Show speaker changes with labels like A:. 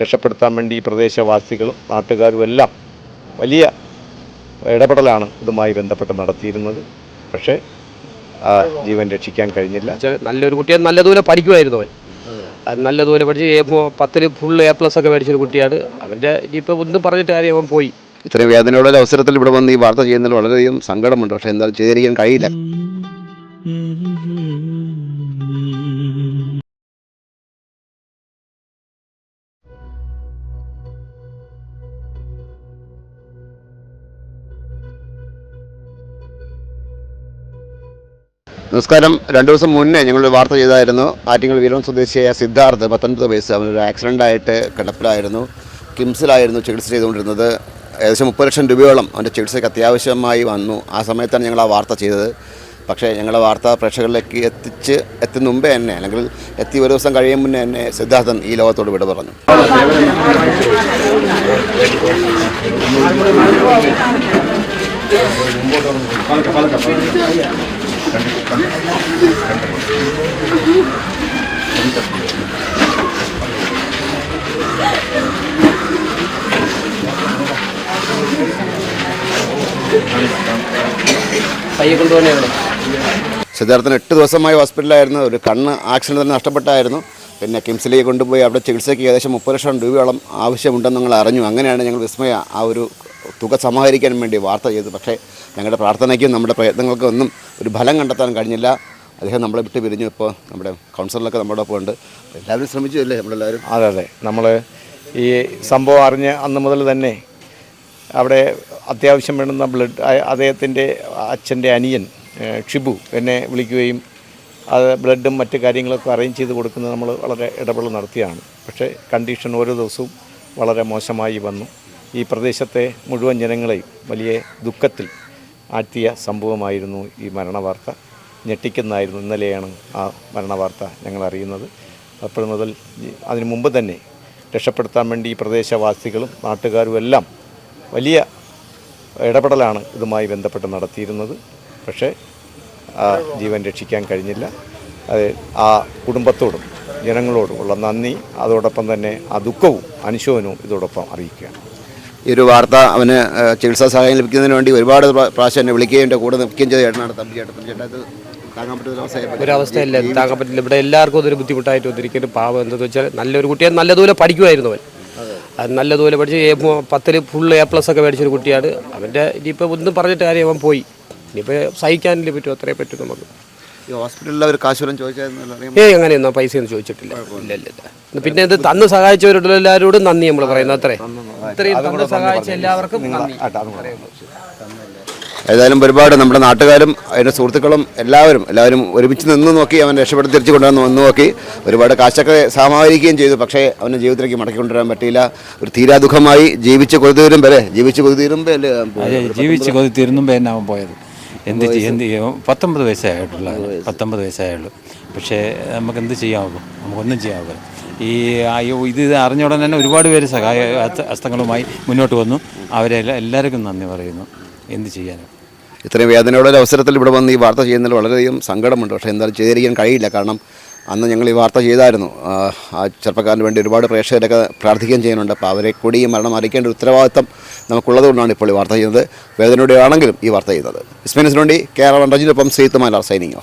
A: രക്ഷപ്പെടുത്താൻ വേണ്ടി ഈ പ്രദേശവാസികളും നാട്ടുകാരും എല്ലാം വലിയ ഇടപെടലാണ് ഇതുമായി ബന്ധപ്പെട്ട് നടത്തിയിരുന്നത്. പക്ഷേ ആ ജീവൻ രക്ഷിക്കാൻ കഴിഞ്ഞില്ല.
B: നല്ലൊരു കുട്ടിയെ നല്ലതുപോലെ പഠിക്കുമായിരുന്നു അവൻ. അത് നല്ലതുപോലെ പഠിച്ച് പത്തിൽ ഫുൾ എ പ്ലസ് ഒക്കെ മേടിച്ചൊരു കുട്ടിയാണ്. അവന്റെ ഇനിയിപ്പോൾ ഒന്നും പറഞ്ഞിട്ട് കാര്യം അവൻ പോയി.
C: ഇത്രയും വേദനയുള്ള ഒരു അവസരത്തിൽ ഇവിടെ വന്ന് ഈ വാർത്ത ചെയ്യുന്നതിൽ വളരെയധികം സങ്കടമുണ്ട്. പക്ഷേ എന്താ ചെയ്തിരിക്കാൻ കഴിയില്ല. നമസ്കാരം. രണ്ടു ദിവസം മുന്നേ ഞങ്ങൾ വാർത്ത ചെയ്തായിരുന്നു. ആറ്റിങ്ങൽ വീരം സ്വദേശിയായ സിദ്ധാർത്ഥ് പത്തൊൻപത് വയസ്സ് അവനൊരു ആക്സിഡന്റ് ആയിട്ട് കിടപ്പിലായിരുന്നു. കിംസിലായിരുന്നു ചികിത്സ ചെയ്തുകൊണ്ടിരുന്നത്. ഏകദേശം മുപ്പത് ലക്ഷം രൂപയോളം അവന്റെ ചികിത്സയ്ക്ക് അത്യാവശ്യമായി വന്നു. ആ സമയത്താണ് ഞങ്ങൾ ആ വാർത്ത ചെയ്തത്. പക്ഷേ ഞങ്ങളുടെ വാർത്ത പ്രേക്ഷകരിലേക്ക് എത്തിച്ച് എത്തുന്ന മുമ്പേ തന്നെ അല്ലെങ്കിൽ എത്തി ഒരു ദിവസം കഴിയും മുന്നേ തന്നെ സിദ്ധാർത്ഥൻ ഈ ലോകത്തോട് വിട പറഞ്ഞു.
B: പയ്യെ
C: സിദ്ധാർത്ഥന് എട്ട് ദിവസമായി ഹോസ്പിറ്റലായിരുന്നു ഒരു കണ്ണ് ആക്സിഡന്റ് തന്നെ നഷ്ടപ്പെട്ടായിരുന്നു. പിന്നെ കിംസിലേക്ക് കൊണ്ടുപോയി അവിടെ ചികിത്സയ്ക്ക് ഏകദേശം മുപ്പത് ലക്ഷം രൂപയോളം ആവശ്യമുണ്ടെന്ന് ഞങ്ങൾ അറിഞ്ഞു. അങ്ങനെയാണ് ഞങ്ങൾ വിസ്മയ ആ ഒരു തുക സമാഹരിക്കാൻ വേണ്ടി വാർത്ത ചെയ്തത്. പക്ഷേ ഞങ്ങളുടെ പ്രാർത്ഥനയ്ക്കും നമ്മുടെ പ്രയത്നങ്ങൾക്കും ഒന്നും ഒരു ഫലം കണ്ടെത്താൻ കഴിഞ്ഞില്ല. അദ്ദേഹം നമ്മളെ വിട്ട് പിരിഞ്ഞു. ഇപ്പോൾ നമ്മുടെ കൗൺസിലറൊക്കെ നമ്മുടെ ഒപ്പം ഉണ്ട് എല്ലാവരും ശ്രമിച്ചു അല്ലേ നമ്മളെല്ലാവരും?
A: അതെ അതെ. നമ്മൾ ഈ സംഭവം അറിഞ്ഞ് അന്ന് മുതൽ തന്നെ അവിടെ അത്യാവശ്യം വേണ്ടുന്ന ബ്ലഡ് അദ്ദേഹത്തിന്റെ അച്ഛന്റെ അനിയൻ ഷിബു എന്നെ വിളിക്കുകയും അത് ബ്ലഡും മറ്റ് കാര്യങ്ങളൊക്കെ അറേഞ്ച് ചെയ്ത് കൊടുക്കുന്നത് നമ്മൾ വളരെ ഇടപെടൽ നടത്തിയാണ്. പക്ഷേ കണ്ടീഷൻ ഓരോ ദിവസവും വളരെ മോശമായി വന്നു. ഈ പ്രദേശത്തെ മുഴുവൻ ജനങ്ങളെയും വലിയ ദുഃഖത്തിൽ ആഴ്ത്തിയ സംഭവമായിരുന്നു ഈ മരണവാർത്ത. ഞെട്ടിക്കുന്നതായിരുന്നു ഇന്നലെയാണ് ആ മരണവാർത്ത ഞങ്ങൾ അറിയുന്നത്. അപ്പോൾ മുതൽ അതിനു മുമ്പ് തന്നെ രക്ഷപ്പെടുത്താൻ വേണ്ടി ഈ പ്രദേശവാസികളും നാട്ടുകാരും എല്ലാം വലിയ ഇടപെടലാണ് ഇതുമായി ബന്ധപ്പെട്ട് നടത്തിയിരുന്നത്. പക്ഷേ ആ ജീവൻ രക്ഷിക്കാൻ കഴിഞ്ഞില്ല. അത് ആ കുടുംബത്തോടും ജനങ്ങളോടും ഉള്ള നന്ദി അതോടൊപ്പം തന്നെ ആ ദുഃഖവും അനുശോചനവും ഇതോടൊപ്പം അറിയിക്കുകയാണ്.
C: ഈ ഒരു വാർത്ത അവന് ചികിത്സാ സഹായം ലഭിക്കുന്നതിന് വേണ്ടി ഒരുപാട് പ്രാ- പ്രാവശ്യം എന്നെ വിളിക്കുകയും എന്റെ കൂടെ നിൽക്കുകയും ചെയ്ത ചേട്ടനാണ് തമ്പി ചേട്ടൻ. തമ്പി ചേട്ടാ ഇത് താങ്ങാൻ പറ്റുന്ന
B: ഒരവസ്ഥയല്ല താങ്ങാൻ പറ്റില്ല. ഇവിടെ എല്ലാവർക്കും അതൊരു ബുദ്ധിമുട്ടായിട്ട് വന്നിരിക്കുന്നു. പാവം എന്താണെന്ന് വെച്ചാൽ നല്ലൊരു കുട്ടിയെ നല്ലതുപോലെ പഠിക്കുമായിരുന്നു അവൻ. നല്ലതുപോലെ പഠിച്ച് പത്തിൽ ഫുൾ എ പ്ലസ് ഒക്കെ മേടിച്ചൊരു കുട്ടിയാണ്. അവന്റെ ഇനിയിപ്പോൾ ഒന്നും പറഞ്ഞിട്ട് കാര്യം അവൻ പോയി. ഇനിയിപ്പോൾ സഹിക്കാനല്ലേ പറ്റും അത്രേ പറ്റും നമുക്ക്.
C: ഈ ഹോസ്പിറ്റലിൽ അവർ ഒന്നും ചോദിച്ചായിരുന്നു അറിയാം
B: ഏയ് അങ്ങനെയൊന്നും പൈസയൊന്നും ചോദിച്ചിട്ടില്ല. ഇല്ല ഇല്ല പിന്നെ ഇത് തന്ന് സഹായിച്ചവരുടെ എല്ലാവരോടും നന്ദി നമ്മൾ പറയുന്നത് അത്രേ. ഇത്രയും തന്ന് സഹായിച്ച എല്ലാവർക്കും നന്ദി.
C: ഏതായാലും ഒരുപാട് നമ്മുടെ നാട്ടുകാരും അതിന്റെ സുഹൃത്തുക്കളും എല്ലാവരും എല്ലാവരും ഒരുമിച്ച് നിന്ന് നോക്കി അവൻ രക്ഷപ്പെടുത്തി തിരിച്ചു കൊണ്ടുവന്ന് വന്ന് നോക്കി ഒരുപാട് കാശൊക്കെ സമാഹരിക്കുകയും ചെയ്തു പക്ഷേ അവന്റെ ജീവിതത്തിലേക്ക് മടക്കി കൊണ്ടുവരാൻ പറ്റിയില്ല ഒരു തീരാദുഖമായി ജീവിച്ച് കൊതിതീരും വരെ ജീവിച്ച് കൊതിതീരുമ്പോൾ
D: ജീവിച്ച് കൊതി തീരുന്നുമ്പോൾ തന്നെ അവൻ പോയത് എന്ത് ചെയ്യും എന്ത് പത്തൊമ്പത് വയസ്സായിട്ടുള്ള പത്തൊമ്പത് വയസ്സായുള്ളൂ പക്ഷേ നമുക്ക് എന്ത് ചെയ്യാവുള്ളൂ നമുക്കൊന്നും ചെയ്യാവുള്ളൂ ഈ ഇത് അറിഞ്ഞ ഉടനെ തന്നെ ഒരുപാട് പേര് സഹായ ഹസ്ത- ഹസ്തങ്ങളുമായി മുന്നോട്ട് വന്നു അവരെ എല്ലാവർക്കും നന്ദി പറയുന്നു എന്ത് ചെയ്യാനാണ്
C: ഇത്രയും വേദനയുള്ള ഒരു അവസരത്തിൽ ഇവിടെ വന്ന് ഈ വാർത്ത ചെയ്യുന്നതിൽ വളരെയധികം സങ്കടമുണ്ട്. പക്ഷേ എന്തായാലും ചെയ്തിരിക്കാൻ കഴിയില്ല. കാരണം അന്ന് ഞങ്ങൾ ഈ വാർത്ത ചെയ്തായിരുന്നു. ആ, ചെറുപ്പക്കാരന് വേണ്ടി ഒരുപാട് പ്രേക്ഷകരൊക്കെ പ്രാർത്ഥിക്കുകയും ചെയ്യുന്നുണ്ട്. അപ്പോൾ അവരെ കൂടി ഈ മരണം അറിയിക്കേണ്ട ഉത്തരവാദിത്തം നമുക്കുള്ളതുകൊണ്ടാണ് ഇപ്പോൾ ഈ വാർത്ത ചെയ്യുന്നത്. വേദനയുടെ ആണെങ്കിലും ഈ വാർത്ത ചെയ്യുന്നത്. ഇസ്മിനസിന് വേണ്ടി കേരള റഞ്ചിനൊപ്പം സീത്തുമാലാർ സൈനിങ് ഓഫ്.